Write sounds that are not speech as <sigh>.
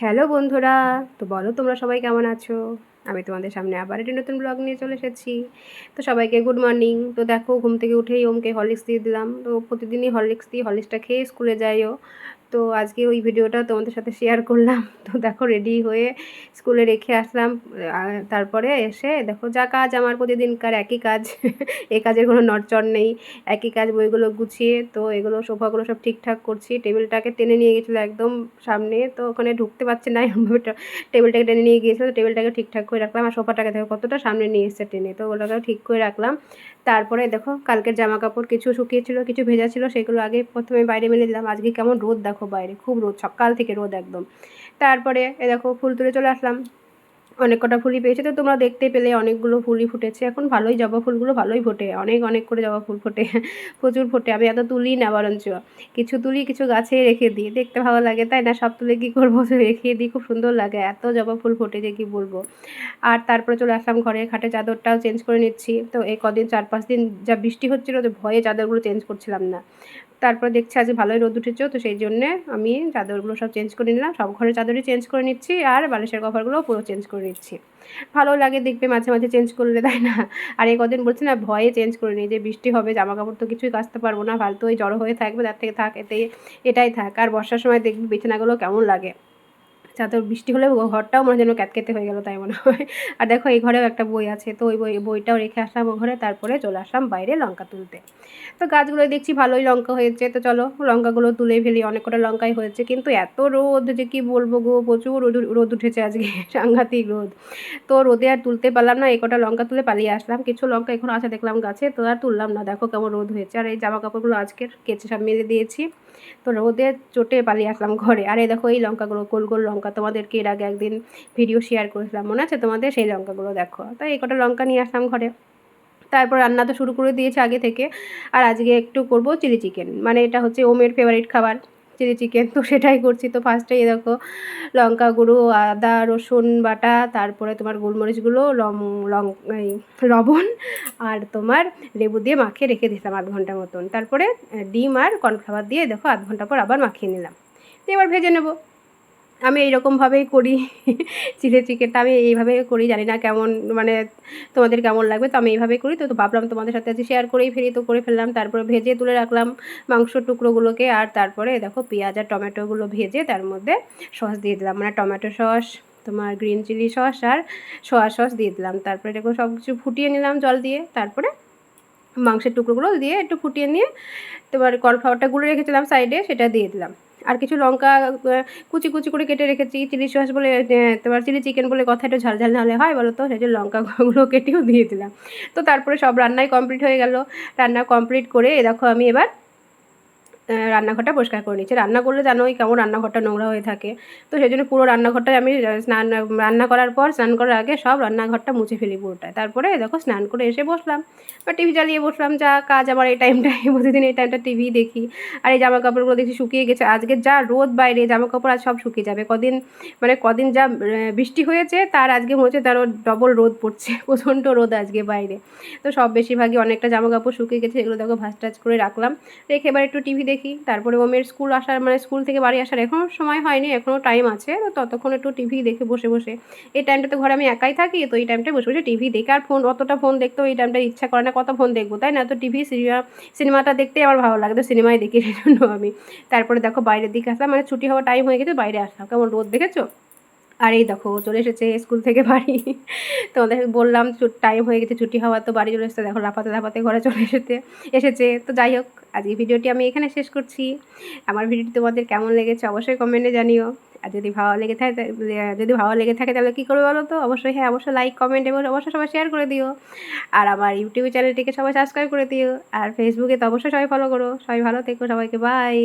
Hello বন্ধুরা, তো বলো তোমরা সবাই কেমন আছো? আমি তোমাদের সামনে আবার একটি নতুন ব্লগ নিয়ে চলে এসেছি। তো সবাইকে গুড মর্নিং তো দেখো, ঘুম থেকে উঠেই ওমকে হরলিক্স দিয়ে দিলাম। তো প্রতিদিনই হরলিক্স দিই হরলিক্সটা খেয়ে স্কুলে যাইও। তো আজকে ওই ভিডিওটা তোমাদের সাথে শেয়ার করলাম। তো দেখো রেডি হয়ে স্কুলে রেখে আসলাম। তারপরে এসে দেখো যা কাজ আমার প্রতিদিনকার একই কাজ। <laughs> এ কাজের কোনো নড়চড় নেই। একই কাজ বইগুলো গুছিয়ে তো এগুলো, সোফাগুলো সব ঠিকঠাক করছি। টেবিলটাকে টেনে নিয়ে গেছিল একদম সামনে। তো ওখানে ঢুকতে পারছে না। টেবিলটাকে টেনে নিয়ে গিয়েছিল। টেবিলটাকে ঠিকঠাক করে রাখলাম। আর সোফাটাকে দেখো কতটা সামনে নিয়ে এসছে টেনে। তো ওটাকেও ঠিক করে রাখলাম। তারপরে দেখো কালকের জামা কাপড় কিছু শুকিয়েছিল, কিছু ভেজা ছিল, সেগুলো আগে প্রথমে বাইরে মেলে দিলাম। আজকে কেমন রোদ দেখো। বাইরে খুব রোদ সকাল থেকে রোদ একদম। তারপরে এ দেখো ফুল তুলে চলে আসলাম। অনেক কটা ফুলই পেয়েছে। তো তোমরা দেখতে পেলে অনেকগুলো ফুলই ফুটেছে। এখন ভালোই জবা ফুলগুলো ভালোই ফোটে। অনেক অনেক করে জবা ফুল ফোটে। <laughs> প্রচুর ফোটে। আমি এত তুলি না বরঞ্চ। কিছু তুলি, কিছু গাছে রেখে দিই। দেখতে ভালো লাগে, তাই না? সব তুলে কী করব? <laughs> রেখে দিই, খুব সুন্দর লাগে। এত জবা ফুল ফোটে যে কী বলব? আর তারপরে চলে আসলাম ঘরে খাটে। চাদরটাও চেঞ্জ করে নিচ্ছি। তো এই কদিন, চার, পাঁচ দিন যা বৃষ্টি হচ্ছিল, তো ভয়ে চাদরগুলো চেঞ্জ করছিলাম না। তারপর দেখছি আজ ভালোই রোদ উঠেছে, তো সেই জন্যে আমি চাদরগুলো সব চেঞ্জ করে নিলাম। সব ঘরের চাদরই চেঞ্জ করে নিচ্ছি। আর বালিশের কভারগুলোও পুরো চেঞ্জ করে নিচ্ছি ভালো লাগে দেখবে মাঝে মাঝে চেঞ্জ করলে, তাই না? আর এই কদিন বলছি না, ভয়ে চেঞ্জ করে নিই যে বৃষ্টি হবে জামা কাপড় তো কিছুই কাচতে পারব না, ফালতু ওই জড়ো হয়ে থাকবে, তার থেকে থাক এতে এটাই থাক। আর বর্ষার সময় দেখবি বিছানাগুলো কেমন লাগে। চাদর বৃষ্টি হলে ঘরটাও মনে যেন ক্যাতকেতে হয়ে গেল তাই মনে হয়। আর দেখো, এই ঘরেও একটা বই আছে, তো ওই বই, বইটাও রেখে আসলাম ঘরে, তারপরে চলে আসলাম বাইরে লঙ্কা তুলতে। তো গাছগুলো দেখছি ভালোই লঙ্কা হয়েছে, তো চলো লঙ্কাগুলো তুলে ফেলি, অনেক কটা লঙ্কাই হয়েছে, কিন্তু এত রোদ যে কি বলব গো, প্রচুর রোদ রোদ উঠেছে আজকে, <laughs> সাংঘাতিক রোদ। তো রোদে আর তুলতে পারলাম না, এই কটা লঙ্কা তুলে পালিয়ে আসলাম, কিছু লঙ্কা এখন আছে, দেখলাম গাছে, তো আর তুললাম না, দেখো কেমন রোদ হয়েছে। আর এই জামা কাপড়গুলো আজকের কেচে সব মেলে দিয়েছি। তো রোদে চোটে পালিয়ে আসলাম ঘরে। আর এই দেখো, এই লঙ্কাগুলো, গোল গোল লঙ্কা তোমাদেরকে এর আগে একদিন ভিডিও শেয়ার করেছিলাম। মনে আছে তোমাদের? সেই লঙ্কাগুলো দেখো। তো এই কটা লঙ্কা নিয়ে আসলাম ঘরে। তারপর রান্না তো শুরু করে দিয়েছে আগে থেকে। আর আজকে একটু করব চিলি চিকেন। মানে এটা হচ্ছে ওমের ফেভারিট খাবার। চিলি চিকেন, তো সেটাই করছি। তো ফার্স্টেই দেখো, লঙ্কা গুঁড়ো, আদা, রসুন বাটা, তারপরে তোমার গোলমরিচগুলো লং লং লবণ আর তোমার লেবু দিয়ে মাখিয়ে রেখে দিতাম আধ ঘণ্টা মতন। তারপরে ডিম আর কর্নফ্লাওয়ার দিয়ে দেখো আধ ঘণ্টা পর আবার মাখিয়ে নিলাম। এবার ভেজে নেব। আমি এইরকমভাবেই করি চিলি চিকেনটা আমি এইভাবে করি, জানি না কেমন মানে তোমাদের কেমন লাগবে, তো আমি এইভাবেই করি, তো তো ভাবলাম তোমাদের সাথে আজকে শেয়ার করেই ফেরি তো করে ফেললাম, তারপরে ভেজে তুলে রাখলাম মাংস টুকরোগুলোকে, আর তারপরে দেখো পেঁয়াজ আর টমেটোগুলো ভেজে তার মধ্যে সস দিয়ে দিলাম মানে টমেটো সস, তোমার গ্রিন চিলি সস আর সোয়া সস দিয়ে দিলাম, তারপরে দেখো সব কিছু ফুটিয়ে নিলাম জল দিয়ে, তারপরে মাংসের টুকরোগুলো দিয়ে একটু ফুটিয়ে নিয়ে তোমার কর্নফ্লাওয়ারটা গুলে রেখেছিলাম সাইডে সেটা দিয়ে দিলাম। আর কিছু লঙ্কা কুচি কুচি করে কেটে রেখেছি চিলি সস বলে তোমার চিলি চিকেন বলে কথা একটু ঝাল ঝাল ঝালে হয় বলো তো সেই লঙ্কাগুলো কেটেও দিয়ে দিলাম। তো তারপরে সব রান্নাই কমপ্লিট হয়ে গেল। রান্না কমপ্লিট করে দেখো আমি এবার রান্নাঘরটা পরিষ্কার করে নিচ্ছি। রান্না করলে জানোই কেমন রান্নাঘরটা নোংরা হয়ে থাকে। তো সেই জন্য পুরো রান্নাঘরটাই আমি স্নান রান্না করার পর, স্নান করার আগে সব রান্নাঘরটা মুছে ফেলি পুরোটা তারপরে দেখো স্নান করে এসে বসলাম। বা টিভি চালিয়ে বসলাম, যা কাজ আমার এই টাইমটায় প্রতিদিন এই টাইমটা টিভি দেখি। আর এই জামা কাপড়গুলো দেখি শুকিয়ে গেছে। আজকে যা রোদ বাইরে জামা কাপড় আজ সব শুকিয়ে যাবে। কদিন মানে কদিন যা বৃষ্টি হয়েছে, তার আজকে মনে হচ্ছে তারও ডবল রোদ পড়ছে। <laughs> প্রচণ্ড রোদ আজকে বাইরে। তো সব বেশিরভাগই অনেকটা জামা কাপড় শুকিয়ে গেছে। এগুলো দেখো ভাজ টাজ করে রাখলাম। রেখে এবার একটু টিভি দেখি। দেখি। তারপরে ওমের স্কুল আসার মানে স্কুল থেকে বাড়ি আসার এখনও সময় হয়নি এখনও টাইম আছে। তো ততক্ষণ একটু টিভি দেখে বসে বসে। এই টাইমটা তো ঘরে আমি একাই থাকি, তো এই টাইমটা বসে বসে টিভি দেখে আর ফোন অতটা ফোন দেখতেও এই টাইমটা ইচ্ছা করে না কত ফোন দেখব, তাই না? তো টিভি সিনেমা সিনেমাটা দেখতে আমার ভালো লাগে, তো সিনেমাই দেখি <laughs> সেই জন্য আমি। তারপরে দেখো বাইরের দিকে আসলাম মানে ছুটি হওয়ার টাইম হয়ে গেছে, বাইরে আসলাম। কেমন রোদ দেখেছ? আর এই দেখো, চলে এসেছে স্কুল থেকে বাড়ি। তোমাদের বললাম টাইম হয়ে গেছে, ছুটি হওয়ার, তো বাড়ি চলে এসেছে। দেখো, লাফাতে লাফাতে ঘরে চলে এসেছে এসেছে। তো যাই হোক আজকে ভিডিওটি আমি এখানে শেষ করছি। আমার ভিডিওটি তোমাদের কেমন লেগেছে অবশ্যই কমেন্টে জানিও। আর যদি ভালো লেগে থাকে যদি ভালো লেগে থাকে, তাহলে কী করবে বলো তো? অবশ্যই হ্যাঁ অবশ্যই লাইক কমেন্ট এবং অবশ্যই সবাই শেয়ার করে দিও। আর আমার ইউটিউব চ্যানেলটিকে সবাই সাবস্ক্রাইব করে দিও। আর ফেসবুকে তো অবশ্যই সবাই ফলো করো। সবাই ভালো থেকো, সবাইকে বাই